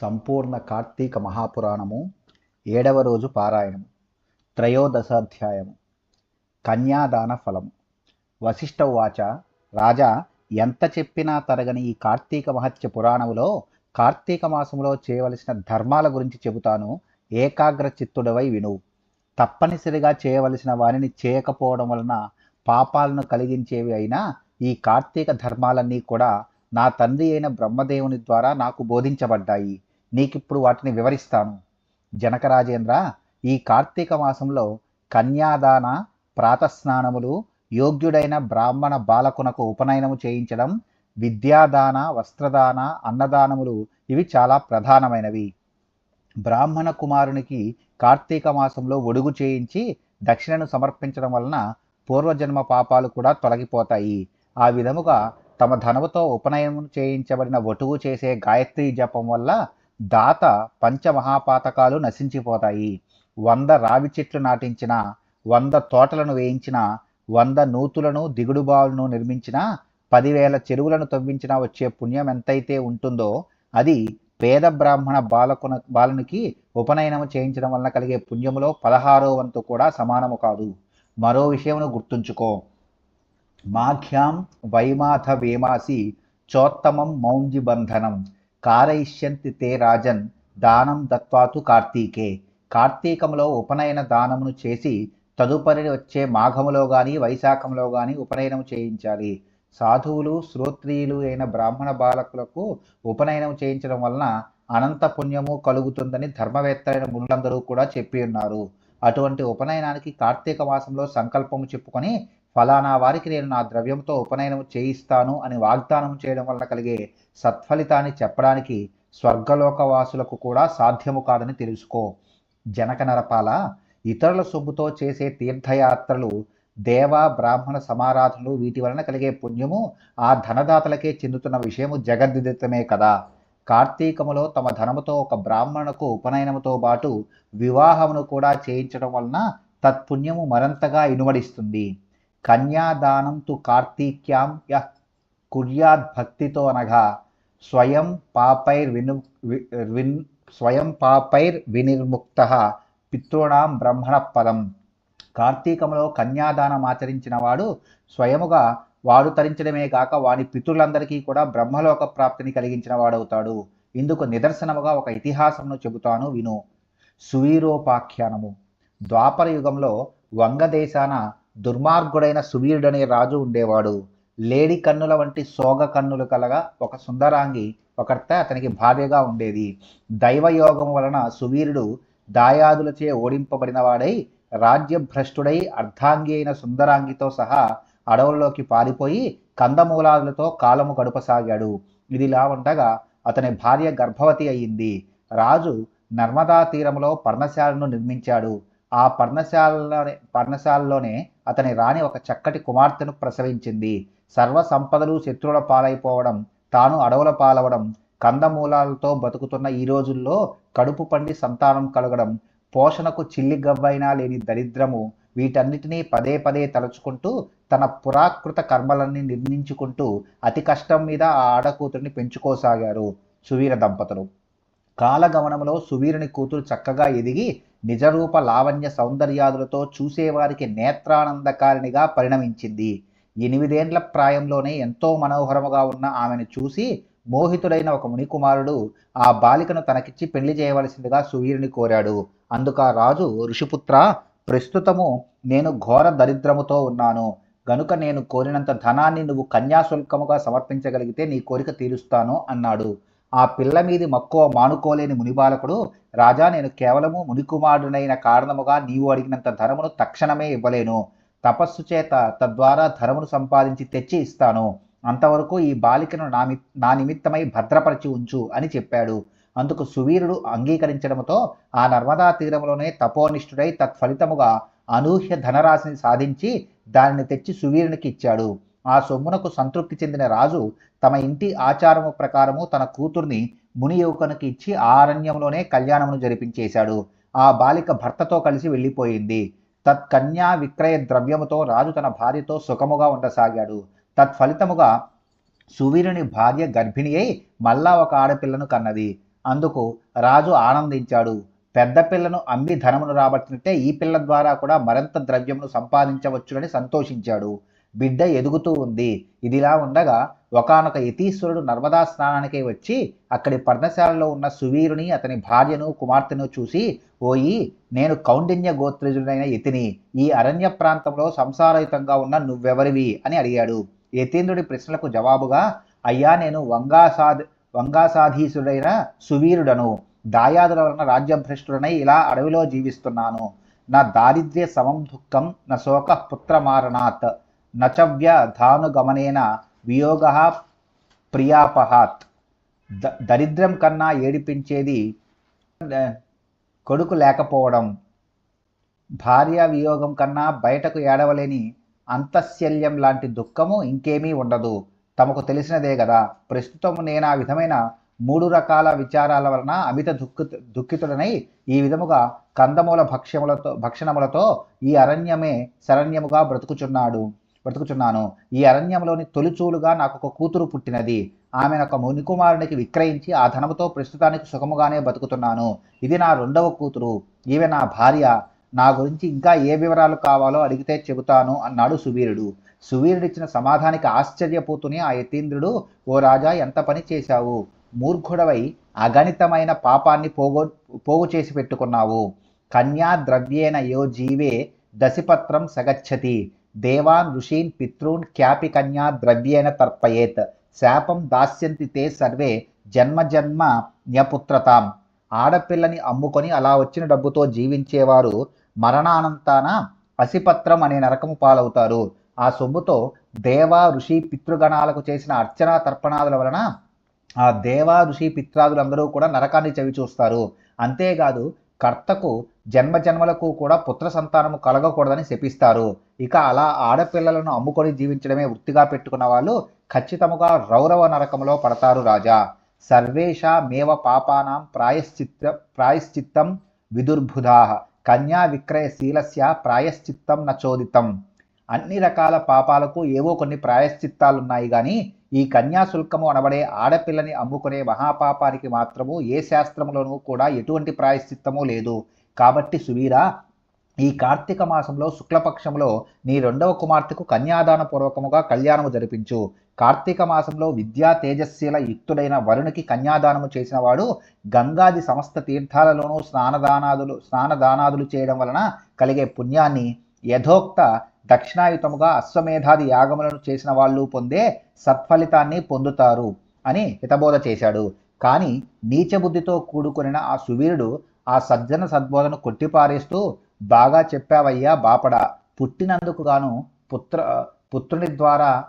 సంపూర్ణ కార్తీక మహాపురాణము ఏడవ రోజు పారాయణము త్రయోదశాధ్యాయము కన్యాదాన ఫలము. వశిష్ఠ వాచ రాజా ఎంత చెప్పినా తరగని ఈ కార్తీక మహత్య పురాణములో కార్తీక మాసములో చేయవలసిన ధర్మాల గురించి చెబుతాను ఏకాగ్ర చిత్తుడవై విను. తప్పనిసరిగా చేయవలసిన వారిని చేయకపోవడం వలన పాపాలను కలిగించేవి అయినా ఈ కార్తీక ధర్మాలన్నీ కూడా నా తండ్రి అయిన బ్రహ్మదేవుని ద్వారా నాకు బోధించబడ్డాయి. నీకిప్పుడు వాటిని వివరిస్తాను. జనకరాజేంద్ర ఈ కార్తీక మాసంలో కన్యాదాన ప్రాతస్నానములు యోగ్యుడైన బ్రాహ్మణ బాలకునకు ఉపనయనము చేయించడం విద్యాదాన వస్త్రదాన అన్నదానములు ఇవి చాలా ప్రధానమైనవి. బ్రాహ్మణ కుమారునికి కార్తీక మాసంలో ఒడుగు చేయించి దక్షిణను సమర్పించడం వలన పూర్వజన్మ పాపాలు కూడా తొలగిపోతాయి. ఆ విధముగా తమ ధనముతో ఉపనయనం చేయించబడిన ఒటుగు చేసే గాయత్రి జపం వల్ల దాత పంచమహాపాతకాలు నశించిపోతాయి. వంద రావి చెట్లు నాటించిన వంద తోటలను వేయించిన వంద నూతులను దిగుడుబావులను నిర్మించిన పదివేల చెరువులను తవ్వించినా వచ్చే పుణ్యం ఎంతైతే ఉంటుందో అది పేద బ్రాహ్మణ బాలకున బాలునికి ఉపనయనము చేయించడం వలన కలిగే పుణ్యములో పదహారో వంతు కూడా సమానము కాదు. మరో విషయమును గుర్తుంచుకో. మాఘ్యాం వైమాథ వేమాసి చోత్తమం మౌంజిబంధనం కారయిష్యంతి తే రాజన్ దానం దత్వాతు కార్తీకే. కార్తీకములో ఉపనయన దానమును చేసి తదుపరి వచ్చే మాఘములో గాని వైశాఖంలో గాని ఉపనయనం చేయించాలి. సాధువులు శ్రోత్రియులు అయిన బ్రాహ్మణ బాలకులకు ఉపనయనం చేయించడం వలన అనంత పుణ్యము కలుగుతుందని ధర్మవేత్తలైన మునులందరూ కూడా చెప్పి ఉన్నారు. అటువంటి ఉపనయనానికి కార్తీక మాసంలో సంకల్పము చెప్పుకొని ఫలానా వారికి నేను నా ద్రవ్యంతో ఉపనయనం చేయిస్తాను అని వాగ్దానం చేయడం వల్ల కలిగే సత్ఫలితాన్ని చెప్పడానికి స్వర్గలోకవాసులకు కూడా సాధ్యము కాదని తెలుసుకో. జనక నరపాల ఇతరుల సొమ్ముతో చేసే తీర్థయాత్రలు దేవ బ్రాహ్మణ సమారాధనలు వీటి వలన కలిగే పుణ్యము ఆ ధనదాతలకే చెందుతున్న విషయము జగద్దితమే కదా. కార్తీకములో తమ ధనముతో ఒక బ్రాహ్మణుకు ఉపనయనముతో పాటు వివాహమును కూడా చేయించడం వలన తత్పుణ్యము మరంతగా ఇనుమడిస్తుంది. కన్యాదానం తు కార్తీక్యాం య కుర్యాద్ భక్తితో అనగా స్వయం పాపైర్ విను విన్ స్వయం పాపైర్ వినిర్ముక్త పితృణాం బ్రహ్మణ పదం. కార్తీకములో కన్యాదానం ఆచరించిన వాడు స్వయముగా వాడు తరించడమే కాక వాని పితృలందరికీ కూడా బ్రహ్మలోక ప్రాప్తిని కలిగించిన వాడవుతాడు. ఇందుకు నిదర్శనముగా ఒక ఇతిహాసమును చెబుతాను విను. సువీరోపాఖ్యానము. ద్వాపర యుగంలో వంగదేశాన దుర్మార్గుడైన సువీరుడనే రాజు ఉండేవాడు. లేడి కన్నుల వంటి సోగ కన్నులు కలగా ఒక సుందరాంగి ఒకర్త అతనికి భార్యగా ఉండేది. దైవయోగం వలన సువీరుడు దాయాదులచే ఓడింపబడినవాడై రాజ్యభ్రష్టుడై అర్ధాంగి అయిన సుందరాంగితో సహా అడవుల్లోకి పారిపోయి కందమూలాదులతో కాలము గడుపసాగాడు. ఇదిలా ఉండగా అతని భార్య గర్భవతి అయింది. రాజు నర్మదా తీరంలో పర్ణశాలను నిర్మించాడు. ఆ పర్ణశాలలోనే పర్ణశాలలోనే అతని రాణి ఒక చక్కటి కుమార్తెను ప్రసవించింది. సర్వ సంపదలు శత్రువుల పాలైపోవడం తాను అడవుల పాలవడం కందమూలాలతో బతుకుతున్న ఈ రోజుల్లో కడుపు పండి సంతానం కలగడం పోషణకు చిల్లి గవ్వైనా లేని దరిద్రము వీటన్నిటినీ పదే పదే తలుచుకుంటూ తన పురాకృత కర్మలన్నీ నిర్మించుకుంటూ అతి కష్టం మీద ఆ ఆడకూతురిని పెంచుకోసాగారు సువీర దంపతులు. కాలగమనంలో సువీరుని కూతురు చక్కగా ఎదిగి నిజరూప లావణ్య సౌందర్యాదులతో చూసేవారికి నేత్రానందకారిణిగా పరిణమించింది. ఎనిమిదేండ్ల ప్రాయంలోనే ఎంతో మనోహరముగా ఉన్న ఆమెను చూసి మోహితుడైన ఒక మునికుమారుడు ఆ బాలికను తనకిచ్చి పెళ్ళి చేయవలసిందిగా సువీరుని కోరాడు. అందుక రాజు ఋషిపుత్ర ప్రస్తుతము నేను ఘోర దరిద్రముతో ఉన్నాను. గనుక నేను కోరినంత ధనాన్ని నువ్వు కన్యాశుల్కముగా సమర్పించగలిగితే నీ కోరిక తీరుస్తాను అన్నాడు. ఆ పిల్ల మీది మక్కువ మానుకోలేని మునిబాలకుడు రాజా నేను కేవలము మునికుమారుడైన కారణముగా నీవు అడిగినంత ధనమును తక్షణమే ఇవ్వలేను. తపస్సు చేత తద్వారా ధనమును సంపాదించి తెచ్చి ఇస్తాను. అంతవరకు ఈ బాలికను నా నా నిమిత్తమై భద్రపరిచి ఉంచు అని చెప్పాడు. అందుకు సువీరుడు అంగీకరించడంతో ఆ నర్మదా తీరంలోనే తపోనిష్ఠుడై తత్ఫలితముగా అనూహ్య ధనరాశిని సాధించి దానిని తెచ్చి సువీరునికి ఇచ్చాడు. ఆ సొమ్మునకు సంతృప్తి చెందిన రాజు తమ ఇంటి ఆచారము ప్రకారము తన కూతుర్ని ముని యువకునికి ఇచ్చి ఆరణ్యంలోనే కళ్యాణమును జరిపించేశాడు. ఆ బాలిక భర్తతో కలిసి వెళ్ళిపోయింది. తత్కన్యా విక్రయ ద్రవ్యముతో రాజు తన భార్యతో సుఖముగా ఉండసాగాడు. తత్ఫలితముగా సువీరుని భార్య గర్భిణి అయి మళ్ళా ఒక ఆడపిల్లను కన్నది. అందుకు రాజు ఆనందించాడు. పెద్ద పిల్లను అమ్మి ధనమును రాబట్టినట్టే ఈ పిల్ల ద్వారా కూడా మరింత ద్రవ్యమును సంపాదించవచ్చునని సంతోషించాడు. బిడ్డ ఎదుగుతూ ఉంది. ఇదిలా ఉండగా ఒకనొక యతీశ్వరుడు నర్మదా స్నానానికి వచ్చి అక్కడి పర్ణశాలలో ఉన్న సువీరుని అతని భార్యను కుమార్తెను చూసి ఓయి నేను కౌండిన్య గోత్రజుడైన యతిని. ఈ అరణ్య ప్రాంతంలో సంసారయుతంగా ఉన్న నువ్వెవరివి? అని అడిగాడు. యతీంద్రుడి ప్రశ్నలకు జవాబుగా అయ్యా నేను వంగాసాద్ వంగాసాధీసుడైన సువీరుడను. దాయాదుల వలన రాజ్యభ్రష్టుడనై ఇలా అడవిలో జీవిస్తున్నాను. నా దారిద్ర్య సమం దుఃఖం నా శోక పుత్రమారణాత్. నచవ్య ధానుగమనేన వియోగ ప్రియాపహాత్. ద దరిద్రం కన్నా ఏడిపించేది కొడుకు లేకపోవడం. భార్య వియోగం కన్నా బయటకు ఏడవలేని అంతశల్యం లాంటి దుఃఖము ఇంకేమీ ఉండదు. తమకు తెలిసినదే కదా ప్రస్తుతం నేను ఆ విధమైన మూడు రకాల విచారాల వలన అమిత దుఃఖి దుఃఖితుడనై ఈ విధముగా కందమూల భక్ష్యములతో భక్షణములతో ఈ అరణ్యమే శరణ్యముగా బ్రతుకుచున్నాడు. బ్రతుకుచున్నాను. ఈ అరణ్యంలోని తొలిచూలుగా నాకు ఒక కూతురు పుట్టినది. ఆమె ఒక మునికుమారునికి విక్రయించి ఆ ధనముతో ప్రస్తుతానికి సుఖముగానే బతుకుతున్నాను. ఇది నా రెండవ కూతురు. ఈమె నా భార్య. నా గురించి ఇంకా ఏ వివరాలు కావాలో అడిగితే చెబుతాను అన్నాడు సువీరుడు. సువీరుడిచ్చిన సమాధానికి ఆశ్చర్యపోతూనే ఆ యతీంద్రుడు ఓ రాజా ఎంత పని చేశావు? మూర్ఖుడవై అగణితమైన పాపాన్ని పోగొ పోగు చేసి పెట్టుకున్నావు. కన్యా ద్రవ్యేన యో జీవే దశిపత్రం సగచ్చతి. దేవాన్ ఋషీన్ పితృన్ క్యాపి కన్యా ద్రవ్యేన తర్పయేత్. శాపం దాస్యంతి తే సర్వే జన్మ జన్మ న్యపుత్రతాం. ఆడపిల్లని అమ్ముకొని అలా వచ్చిన డబ్బుతో జీవించేవారు మరణానంతాన అసిపత్రం అనే నరకము పాలవుతారు. ఆ సొమ్ముతో దేవ ఋషి పితృగణాలకు చేసిన అర్చనా తర్పణాదుల వలన ఆ దేవ ఋషి పిత్రాదులందరూ కూడా నరకాన్ని చవి చూస్తారు అంతేకాదు కర్తకు జన్మ జన్మలకు కూడా పుత్ర సంతానము కలగకూడదని శపిస్తారు. ఇక అలా ఆడపిల్లలను అమ్ముకొని జీవించడమే వృత్తిగా పెట్టుకున్న వాళ్ళు ఖచ్చితముగా రౌరవ నరకములో పడతారు రాజా. సర్వేష మేవ పాపానాం ప్రాయశ్చిత్త ప్రాయశ్చిత్తం విదుర్బుధా కన్యా విక్రయశీలస్య ప్రాయశ్చిత్తం నచోదితం. అన్ని రకాల పాపాలకు ఏవో కొన్ని ప్రాయశ్చిత్తాలున్నాయి కానీ ఈ కన్యాశుల్కము అనబడే ఆడపిల్లని అమ్ముకునే మహాపాపానికి మాత్రము ఏ శాస్త్రములోనూ కూడా ఎటువంటి ప్రాయశ్చిత్తము లేదు. కాబట్టి సువీరా ఈ కార్తీక మాసంలో శుక్లపక్షంలో నీ రెండవ కుమార్తెకు కన్యాదాన పూర్వకముగా కళ్యాణము జరిపించు. కార్తీక మాసంలో విద్యా తేజస్శీల యుక్తుడైన వరుణికి కన్యాదానము చేసిన వాడు గంగాది సమస్త తీర్థాలలోనూ స్నానదానాదులు స్నానదానాదులు చేయడం వలన కలిగే పుణ్యాన్ని యథోక్త దక్షిణాయుతముగా అశ్వమేధాది యాగములను చేసిన వాళ్ళు పొందే సత్ఫలితాన్ని పొందుతారు అని హితబోధ చేశాడు. కానీ నీచబుద్ధితో కూడుకునిన ఆ సువీరుడు ఆ సజ్జన సద్బోధను కొట్టిపారేస్తూ బాగా చెప్పావయ్యా బాపడ. పుట్టినందుకు గాను పుత్ర పుత్రుని ద్వారా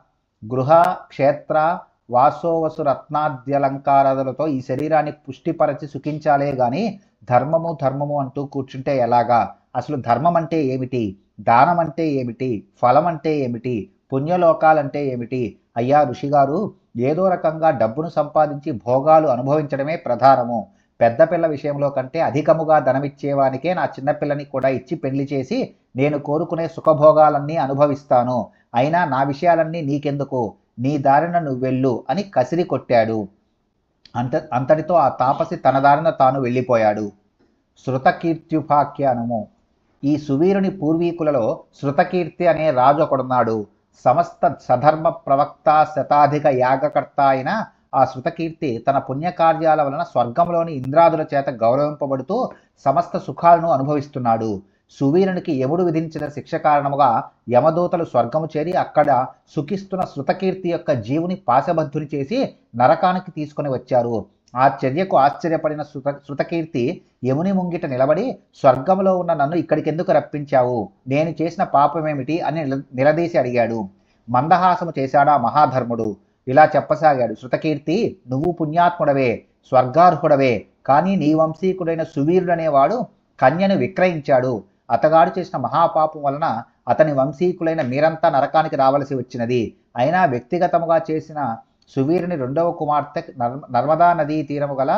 గృహ క్షేత్ర వాసోవసు రత్నాద్యలంకారాదులతో ఈ శరీరాన్ని పుష్టిపరచి సుఖించాలే గాని ధర్మము ధర్మము అంటూ కూర్చుంటే ఎలాగా? అసలు ధర్మం అంటే ఏమిటి? దానం అంటే ఏమిటి? ఫలం అంటే ఏమిటి? పుణ్యలోకాలంటే ఏమిటి? అయ్యా ఋషిగారు ఏదో రకంగా డబ్బును సంపాదించి భోగాలు అనుభవించడమే ప్రధానము. పెద్ద పిల్ల విషయంలో కంటే అధికముగా ధనమిచ్చేవానికే నా చిన్నపిల్లని కూడా ఇచ్చి పెళ్ళి చేసి నేను కోరుకునే సుఖభోగాలన్నీ అనుభవిస్తాను. అయినా నా విషయాలన్నీ నీకెందుకు? నీ దారిన నువ్వెళ్ళు అని కసిరి కొట్టాడు. అంత అంతటితో ఆ తాపసి తన దారిన తాను వెళ్ళిపోయాడు. శృతకీర్త్యుపాఖ్యానము ఈ సువీరుని పూర్వీకులలో శృతకీర్తి అనే రాజు ఒకడున్నాడు. సమస్త సధర్మ ప్రవక్త శతాధిక యాగకర్త అయిన ఆ శృతకీర్తి తన పుణ్యకార్యాల వలన స్వర్గంలోని ఇంద్రాదుల చేత గౌరవింపబడుతూ సమస్త సుఖాలను అనుభవిస్తున్నాడు. సువీరునికి యముడు విధించిన శిక్ష కారణముగా యమదూతలు స్వర్గము చేరి అక్కడ సుఖిస్తున్న శృతకీర్తి యొక్క జీవుని పాశబద్ధుని చేసి నరకానికి తీసుకొని వచ్చారు. ఆ చర్యకు ఆశ్చర్యపడిన శృత శృతకీర్తి యముని ముంగిట నిలబడి స్వర్గంలో ఉన్న నన్ను ఇక్కడికెందుకు రప్పించావు? నేను చేసిన పాపమేమిటి? అని నిలదీసి అడిగాడు. మందహాసము చేశాడా మహాధర్ముడు? ఇలా చెప్పసాగాడు శృతకీర్తి నువ్వు పుణ్యాత్ముడవే స్వర్గార్హుడవే కానీ నీ వంశీకుడైన సువీరుడనేవాడు కన్యను విక్రయించాడు. అతగాడు చేసిన మహాపాపం వలన అతని వంశీకులైన మీరంతా నరకానికి రావలసి వచ్చినది. అయినా వ్యక్తిగతముగా చేసిన సువీరుని రెండవ కుమార్తె నర్మదా నదీ తీరము గల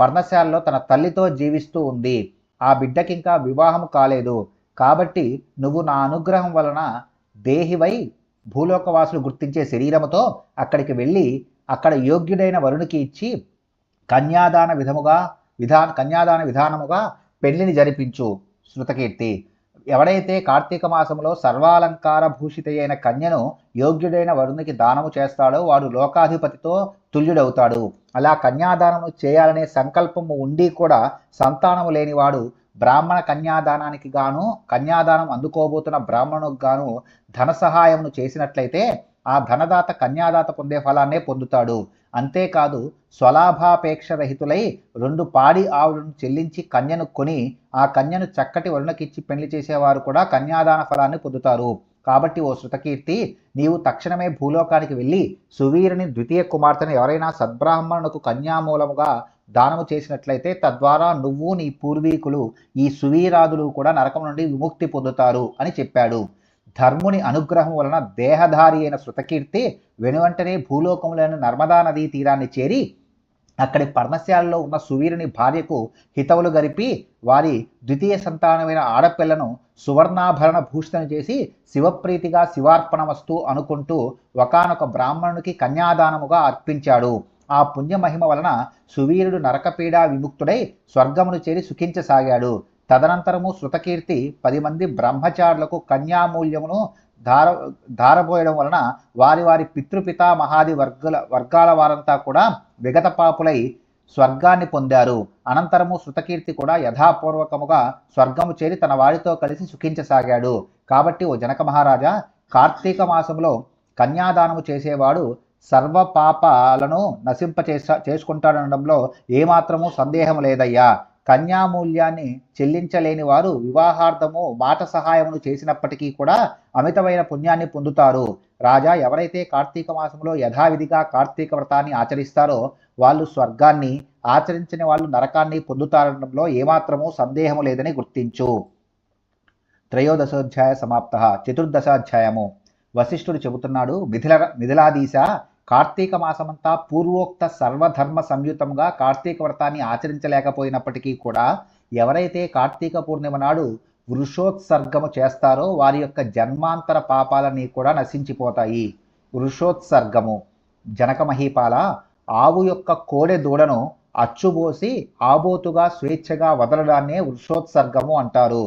పర్ణశాలలో తన తల్లితో జీవిస్తూ ఉంది. ఆ బిడ్డకింకా వివాహము వివాహం కాలేదు. కాబట్టి నువ్వు నా అనుగ్రహం వలన దేహివై భూలోకవాసులు గుర్తించే శరీరముతో అక్కడికి వెళ్ళి అక్కడ యోగ్యుడైన వరునికి ఇచ్చి కన్యాదాన విధముగా విధాన కన్యాదాన విధానముగా పెళ్ళిని జరిపించు శృతకీర్తి. ఎవడైతే కార్తీక మాసంలో సర్వాలంకార భూషితయైన కన్యను యోగ్యుడైన వరుణికి దానము చేస్తాడో వాడు లోకాధిపతితో తుల్యుడవుతాడు. అలా కన్యాదానము చేయాలనే సంకల్పము ఉండి కూడా సంతానము లేనివాడు బ్రాహ్మణ కన్యాదానానికి గాను కన్యాదానం అందుకోబోతున్న బ్రాహ్మణుకు గాను ధన సహాయమును చేసినట్లయితే ఆ ధనదాత కన్యాదాత పొందే ఫలాన్నే పొందుతాడు. అంతేకాదు స్వలాభాపేక్ష రహితులై రెండు పాడి ఆవులను చెల్లించి కన్యను కొని ఆ కన్యను చక్కటి వరుణకిచ్చి పెళ్ళి చేసేవారు కూడా కన్యాదాన ఫలాన్ని పొందుతారు. కాబట్టి ఓ శృతకీర్తి నీవు తక్షణమే భూలోకానికి వెళ్ళి సువీరుని ద్వితీయ కుమార్తెను ఎవరైనా సద్బ్రాహ్మణులకు కన్యామూలముగా దానము చేసినట్లయితే తద్వారా నువ్వు నీ పూర్వీకులు ఈ సువీరాదులు కూడా నరకం నుండి విముక్తి పొందుతారు అని చెప్పాడు. ధర్ముని అనుగ్రహం వలన దేహధారి అయిన శృతకీర్తి వెనువెంటనే భూలోకంలోని నర్మదా నదీ తీరాన్ని చేరి అక్కడి పర్ణశాలలో ఉన్న సువీరుని భార్యకు హితవులు గరిపి వారి ద్వితీయ సంతానమైన ఆడపిల్లను సువర్ణాభరణ భూషితం చేసి శివప్రీతిగా శివార్పణ వస్తూ అనుకుంటూ ఒకనొక బ్రాహ్మణునికి కన్యాదానముగా అర్పించాడు. ఆ పుణ్యమహిమ వలన సువీరుడు నరకపీడా విముక్తుడై స్వర్గమును చేరి సుఖించసాగాడు. తదనంతరము శృతకీర్తి పది మంది బ్రహ్మచారులకు కన్యామూల్యమును ధార ధారబోయడం వలన వారి వారి పితృపితా మహాది వర్గాల వర్గాల వారంతా కూడా విగత పాపులై స్వర్గాన్ని పొందారు. అనంతరము శృతకీర్తి కూడా యథాపూర్వకముగా స్వర్గము చేరి తన వారితో కలిసి సుఖించసాగాడు. కాబట్టి ఓ జనక మహారాజా కార్తీక మాసంలో కన్యాదానము చేసేవాడు సర్వ పాపాలను నశింపచేస చేసుకుంటాడనడంలో ఏమాత్రము సందేహం లేదయ్యా. కన్యామూల్యాన్ని చెల్లించలేని వారు వివాహార్థము మాట సహాయమును చేసినప్పటికీ కూడా అమితమైన పుణ్యాన్ని పొందుతారు. రాజా ఎవరైతే కార్తీక మాసంలో యథావిధిగా కార్తీక వ్రతాన్ని ఆచరిస్తారో వాళ్ళు స్వర్గాన్ని ఆచరించిన వాళ్ళు నరకాన్ని పొందుతారనడంలో ఏమాత్రము సందేహము లేదని గుర్తించు. త్రయోదశోధ్యాయ సమాప్త. చతుర్దశాధ్యాయము. వశిష్ఠుడు చెబుతున్నాడు మిథిల మిథిలాదీశ కార్తీక మాసమంతా పూర్వోక్త సర్వధర్మ సంయుతంగా కార్తీక వ్రతాన్ని ఆచరించలేకపోయినప్పటికీ కూడా ఎవరైతే కార్తీక పూర్ణిమ నాడు వృషోత్సర్గము చేస్తారో వారి యొక్క జన్మాంతర పాపాలన్నీ కూడా నశించిపోతాయి. వృషోత్సర్గము జనక మహీపాల ఆవు యొక్క కోడె దూడను అచ్చుబోసి ఆబోతుగా స్వేచ్ఛగా వదలడాన్నే వృషోత్సర్గము అంటారు.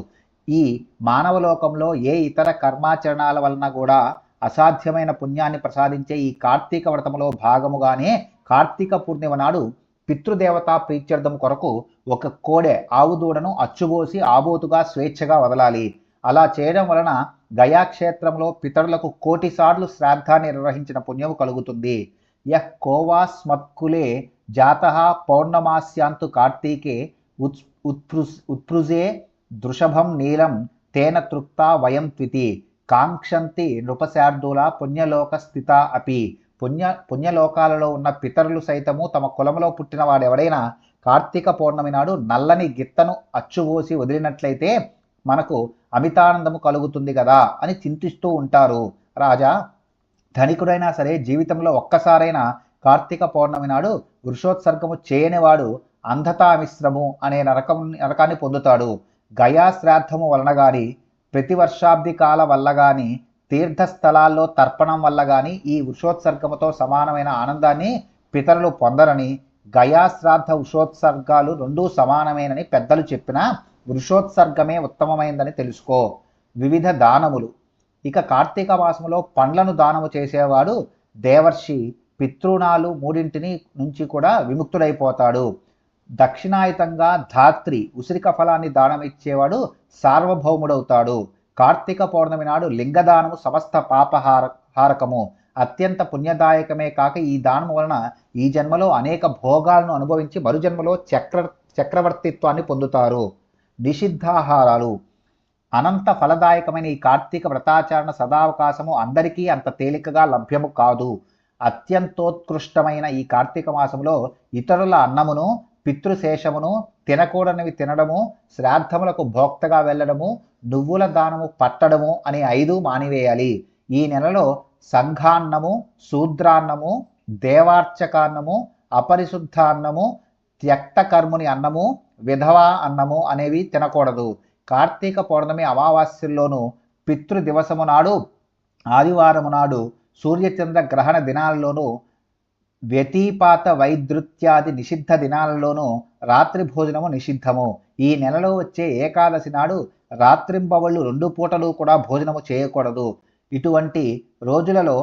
ఈ మానవలోకంలో ఏ ఇతర కర్మాచరణాల వలన కూడా అసాధ్యమైన పుణ్యాన్ని ప్రసాదించే ఈ కార్తీక వ్రతములో భాగముగానే కార్తీక పూర్ణిమ నాడు పితృదేవతా ప్రీత్యర్థం కొరకు ఒక కోడె ఆవు దూడను అచ్చుబోసి ఆబోతుగా స్వేచ్ఛగా వదలాలి. అలా చేయడం వలన గయాక్షేత్రంలో పితరులకు కోటిసార్లు శ్రాద్ధాన్ని నిర్వహించిన పుణ్యము కలుగుతుంది. యహ్ కోవాస్మత్కులే జాత పౌర్ణమాస్యాంతు కార్తీకే ఉత్ ఉత్పృస్ ఉత్పృజే దృషభం నీలం తేన తృప్త వయం త్వితి కాంక్షంతి నృపశార్దుల పుణ్యలోక స్థిత అపి. పుణ్య పుణ్యలోకాలలో ఉన్న పితరులు సైతము తమ కులములో పుట్టిన వాడెవడైనా కార్తీక పౌర్ణమి నాడు నల్లని గిత్తను అచ్చుబోసి వదిలినట్లయితే మనకు అమితానందము కలుగుతుంది కదా అని చింతిస్తూ ఉంటారు. రాజా ధనికుడైనా సరే జీవితంలో ఒక్కసారైనా కార్తీక పౌర్ణమి నాడు వృషోత్సర్గము చేయనివాడు అంధతామిశ్రము అనే నరకం నరకాన్ని పొందుతాడు. గయా శ్రాద్ధము వలన గాని ప్రతి వర్షాబ్ది కాల వల్ల గాని తీర్థస్థలాల్లో తర్పణం వల్ల గాని ఈ వృషోత్సర్గముతో సమానమైన ఆనందాన్ని పితరులు పొందరని గయా శ్రాద్ధ వృషోత్సర్గాలు రెండూ సమానమేనని పెద్దలు చెప్పిన వృషోత్సర్గమే ఉత్తమమైందని తెలుసుకో. వివిధ దానములు. ఇక కార్తీక మాసములో పండ్లను దానము చేసేవాడు దేవర్షి పితృణాలు మూడింటిని నుంచి కూడా విముక్తుడైపోతాడు. దక్షిణాయుతంగా ధాత్రి ఉసిరిక ఫలాన్ని దానమిచ్చేవాడు సార్వభౌముడవుతాడు. కార్తీక పౌర్ణమి నాడు లింగదానము సమస్త పాపహార హారకము. అత్యంత పుణ్యదాయకమే కాక ఈ దానం వలన ఈ జన్మలో అనేక భోగాలను అనుభవించి మరుజన్మలో చక్ర చక్రవర్తిత్వాన్ని పొందుతారు. నిషిద్ధాహారాలు. అనంత ఫలదాయకమైన ఈ కార్తీక వ్రతాచరణ సదావకాశము అందరికీ అంత తేలికగా లభ్యము కాదు. అత్యంతోత్కృష్టమైన ఈ కార్తీక మాసంలో ఇతరుల అన్నమును పితృశేషమును తినకూడనివి తినడము శ్రాద్ధములకు భోక్తగా వెళ్ళడము నువ్వుల దానము పట్టడము అనే ఐదు మానివేయాలి. ఈ నెలలో సంఘాన్నము శూద్రాన్నము దేవార్చకాన్నము అపరిశుద్ధాన్నము త్యక్తకర్ముని అన్నము విధవా అన్నము అనేవి తినకూడదు. కార్తీక పౌర్ణమి అమావాస్యల్లోనూ పితృదివసము నాడు ఆదివారము నాడు సూర్యచంద్ర గ్రహణ దినాల్లోనూ వ్యతిపాత వైద్రుత్యాది నిషిద్ధ దినాలలోనూ రాత్రి భోజనము నిషిద్ధము. ఈ నెలలో వచ్చే ఏకాదశి నాడు రాత్రింబవళ్ళు రెండు పూటలు కూడా భోజనము చేయకూడదు. ఇటువంటి రోజులలో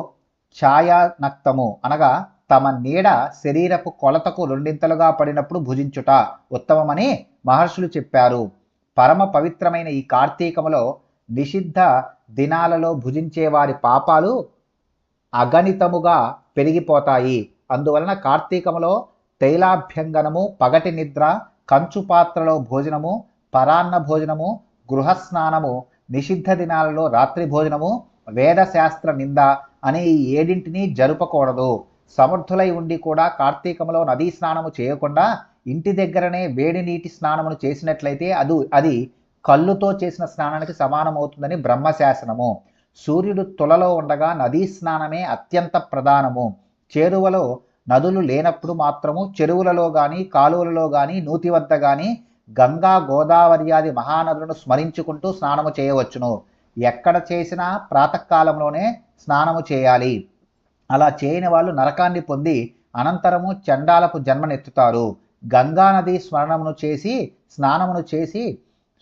ఛాయానక్తము అనగా తమ నీడ శరీరపు కొలతకు రెండింతలుగా పడినప్పుడు భుజించుట ఉత్తమమని మహర్షులు చెప్పారు. పరమ పవిత్రమైన ఈ కార్తీకములో నిషిద్ధ దినాలలో భుజించే వారి పాపాలు అగణితముగా పెరిగిపోతాయి. అందువలన కార్తీకములో తైలాభ్యంగనము పగటి నిద్ర కంచు పాత్రలో భోజనము పరాన్న భోజనము గృహస్నానము నిషిద్ధ దినాలలో రాత్రి భోజనము వేదశాస్త్ర నింద అనే ఈ ఏడింటిని జరుపకూడదు. సమర్థులై ఉండి కూడా కార్తీకములో నదీ స్నానము చేయకుండా ఇంటి దగ్గరనే వేడి నీటి స్నానమును చేసినట్లయితే అది అది కళ్ళుతో చేసిన స్నానానికి సమానమవుతుందని బ్రహ్మశాసనము. సూర్యుడు తులలో ఉండగా నదీ స్నానమే అత్యంత ప్రధానము. చేరువలో నదులు లేనప్పుడు మాత్రము చెరువులలో కానీ కాలువలలో కానీ నూతి వద్ద కానీ గంగా గోదావరి ఆది మహానదులను స్మరించుకుంటూ స్నానము చేయవచ్చును. ఎక్కడ చేసినా ప్రాతకాలంలోనే స్నానము చేయాలి. అలా చేయని వాళ్ళు నరకాన్ని పొంది అనంతరము చండాలపు జన్మనెత్తుతారు. గంగానది స్మరణమును చేసి స్నానమును చేసి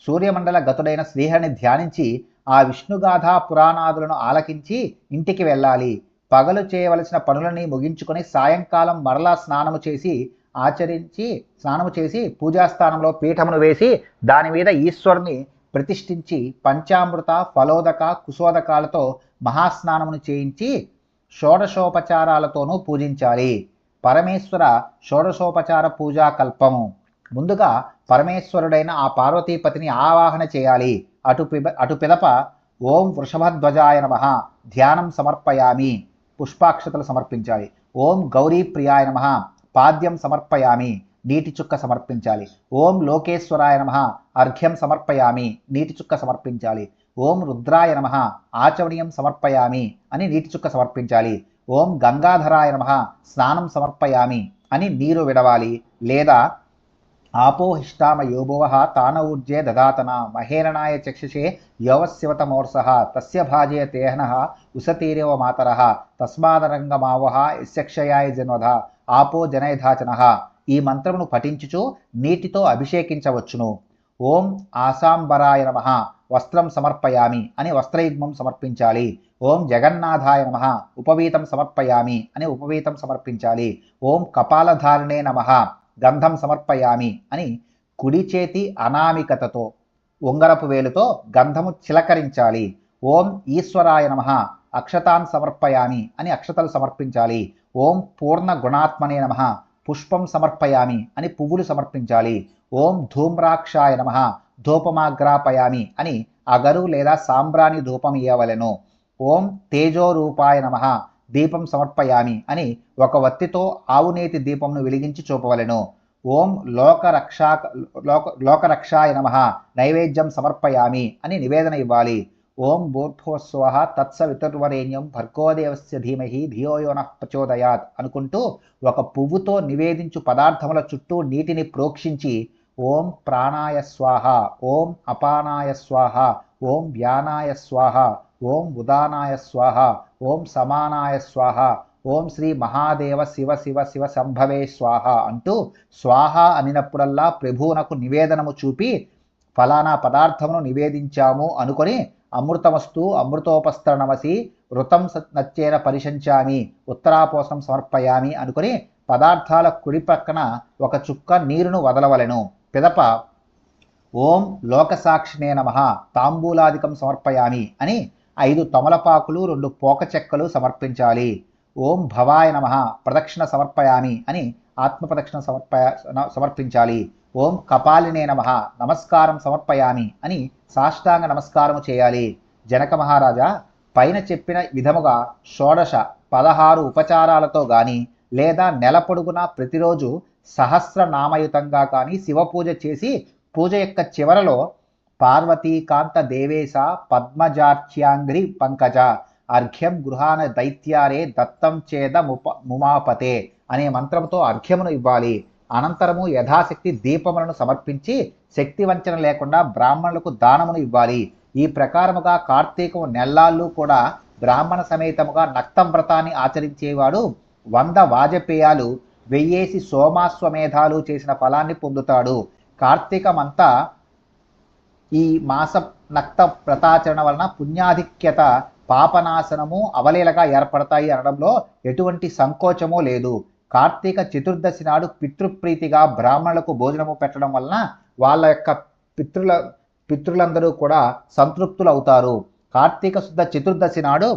సూర్యమండల గతుడైన శ్రీహరిని ధ్యానించి ఆ విష్ణుగాథ పురాణాదులను ఆలకించి ఇంటికి వెళ్ళాలి. పగలు చేయవలసిన పనులని ముగించుకొని సాయంకాలం మరలా స్నానము చేసి ఆచరించి స్నానము చేసి పూజాస్థానంలో పీఠమును వేసి దాని మీద ఈశ్వరుని ప్రతిష్ఠించి పంచామృత ఫలోదక కుశోదకాలతో మహాస్నానమును చేయించి షోడశోపచారాలతోనూ పూజించాలి. పరమేశ్వర షోడశోపచార పూజా కల్పము. ముందుగా పరమేశ్వరుడైన ఆ పార్వతీపతిని ఆవాహన చేయాలి. అటు పిబ అటు పిదప ఓం వృషభధ్వజాయ నమ. ధ్యానం సమర్పయామి. పుష్పాక్షతలు సమర్పించాలి. ఓం గౌరీ ప్రియాయ నమ. పాద్యం సమర్పయామి. నీటి చుక్క సమర్పించాలి. ఓం లోకేశ్వరాయ నమ. అర్ఘ్యం సమర్పయామి. నీటి చుక్క సమర్పించాలి. ఓం రుద్రాయ నమ. ఆచమనీయం సమర్పయామి అని నీటి చుక్క సమర్పించాలి. ఓం గంగాధరాయ నమ. స్నానం సమర్పయామి అని నీరు విడవాలి లేదా ఆపోహిష్టామ యోభువ తాన ఊర్జే దదాతన. మహేరణాయ చక్షుషే యోవశివతమోర్స తస్య భాజయ తేహన ఉసతీరేవ మాతర. తస్మాదరంగమావహ యశక్షయాయ జన్వధ. ఆపో జనయధాచన ఈ మంత్రమును పఠించుచు నీటితో అభిషేకించవచ్చును. ఓం ఆసాంబరాయ నమ. వస్త్రం సమర్పయామి అని వస్త్రయుగ్మం సమర్పించాలి. ఓం జగన్నాథాయ నమ. ఉపవీతం సమర్పయామి అని ఉపవీతం సమర్పించాలి. ఓం కపాలధారిణే నమ. గంధం సమర్పయామి అని కుడి చేతి అనామికతతో ఉంగరపు వేలుతో గంధము చిలకరించాలి. ఓం ఈశ్వరాయ నమ. అక్షతాన్ సమర్పయామి అని అక్షతలు సమర్పించాలి. ఓం పూర్ణ గుణాత్మనే నమ. పుష్పం సమర్పయామి అని పువ్వులు సమర్పించాలి. ఓం ధూమ్రాక్షాయ నమ. ధూపమాగ్రాపయామి అని అగరు లేదా సాంబ్రాణి ధూపం ఇవ్వవలెను ఓం తేజోరూపాయ నమ. దీపం సమర్పయామి అని ఒక వత్తితో ఆవునేతి దీపంను వెలిగించి చూపవలెను. ఓం లోకరక్షా లోక లోకరక్షాయ నమ. నైవేద్యం సమర్పయామి అని నివేదన ఇవ్వాలి. ఓం భూర్భువస్వ తత్సవితుర్వరేణ్యం భర్గోదేవస్య ధీమహి ధియోయోన ప్రచోదయాత్ అనుకుంటూ ఒక పువ్వుతో నివేదించు పదార్థముల చుట్టూ నీటిని ప్రోక్షించి ఓం ప్రాణాయ స్వాహ ఓం అపానాయ స్వాహ ఓం వ్యానాయ స్వాహ ఓం ఉదానాయ స్వాహ ఓం సమానాయ స్వాహ ఓం శ్రీ మహాదేవ శివ శివ శివ సంభవే స్వాహ అంటూ స్వాహ అనినప్పుడల్లా ప్రభువునకు నివేదనము చూపి ఫలానా పదార్థమును నివేదించాము అనుకొని అమృతమస్తు అమృతోపస్తరణమసి వృతం నచ్చేన పరిశంచామి ఉత్తరాపోసం సమర్పయామి అనుకుని పదార్థాల కుడి పక్కన ఒక చుక్క నీరును వదలవలెను. పిదప ఓం లోకసాక్షినే నమ తాంబూలాదికం సమర్పయామి అని ఐదు తమలపాకులు రెండు పోక చెక్కలు సమర్పించాలి. ఓం భవాయ నమ. ప్రదక్షిణ సమర్పయామి అని ఆత్మప్రదక్షిణ సమర్పయ సమర్పించాలి. ఓం కపాలినే నమ. నమస్కారం సమర్పయామి అని సాష్టాంగ నమస్కారము చేయాలి. జనక మహారాజా పైన చెప్పిన విధముగా షోడశ పదహారు ఉపచారాలతో గాని లేదా నెల పొడుగున ప్రతిరోజు సహస్రనామయుతంగా కానీ శివపూజ చేసి పూజ యొక్క చివరలో పార్వతీకాంత దేవేశ పద్మజార్చ్యాంగ్రి పంకజ. అర్ఘ్యం గృహాన దైత్యారే దత్తం చేద ముప ముమాపతే అనే మంత్రంతో అర్ఘ్యమును ఇవ్వాలి. అనంతరము యథాశక్తి దీపములను సమర్పించి శక్తి వంచన లేకుండా బ్రాహ్మణులకు దానమును ఇవ్వాలి. ఈ ప్రకారముగా కార్తీకము నెల్లాళ్ళు కూడా బ్రాహ్మణ సమేతముగా నక్తం వ్రతాన్ని ఆచరించేవాడు వంద వాజపేయాలు వెయ్యేసి సోమాశ్వమేధాలు చేసిన ఫలాన్ని పొందుతాడు. కార్తీకమంతా ఈ మాస నక్త వ్రతాచరణ వలన పుణ్యాధిక్యత పాపనాశనము అవలీలగా ఏర్పడతాయి అనడంలో ఎటువంటి సంకోచమూ లేదు. కార్తీక చతుర్దశి నాడు పితృప్రీతిగా బ్రాహ్మణులకు భోజనము పెట్టడం వలన వాళ్ళ యొక్క పితృల పితృలందరూ కూడా సంతృప్తులు అవుతారు కార్తీక శుద్ధ చతుర్దశి నాడు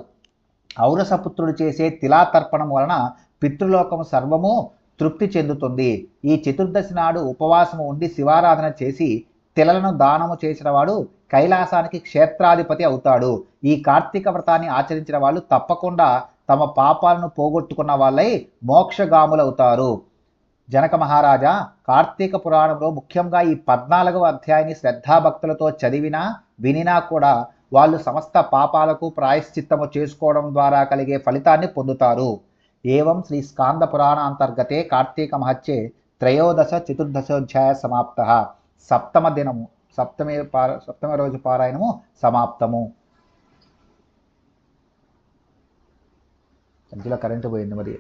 ఔరసపుత్రుడు చేసే తిలాతర్పణం వలన పితృలోకము సర్వము తృప్తి చెందుతుంది. ఈ చతుర్దశి నాడు ఉపవాసము ఉండి శివారాధన చేసి తిలలను దానము చేసిన వాడు కైలాసానికి క్షేత్రాధిపతి అవుతాడు. ఈ కార్తీక వ్రతాన్ని ఆచరించిన వాళ్ళు తప్పకుండా తమ పాపాలను పోగొట్టుకున్న వాళ్ళై మోక్షగాములవుతారు. జనక మహారాజా కార్తీక పురాణంలో ముఖ్యంగా ఈ పద్నాలుగవ అధ్యాయాన్ని శ్రద్ధాభక్తులతో చదివినా వినినా కూడా వాళ్ళు సమస్త పాపాలకు ప్రాయశ్చిత్తము చేసుకోవడం ద్వారా కలిగే ఫలితాన్ని పొందుతారు. ఏవం శ్రీ స్కాంద పురాణ అంతర్గతే కార్తీక మహత్యే త్రయోదశ చతుర్దశోధ్యాయ సమాప్త. సప్తమ దినము సప్తమి పార సప్తమ రోజు పారాయణము సమాప్తము. సంచిలో కరెంటు పోయింది మరి.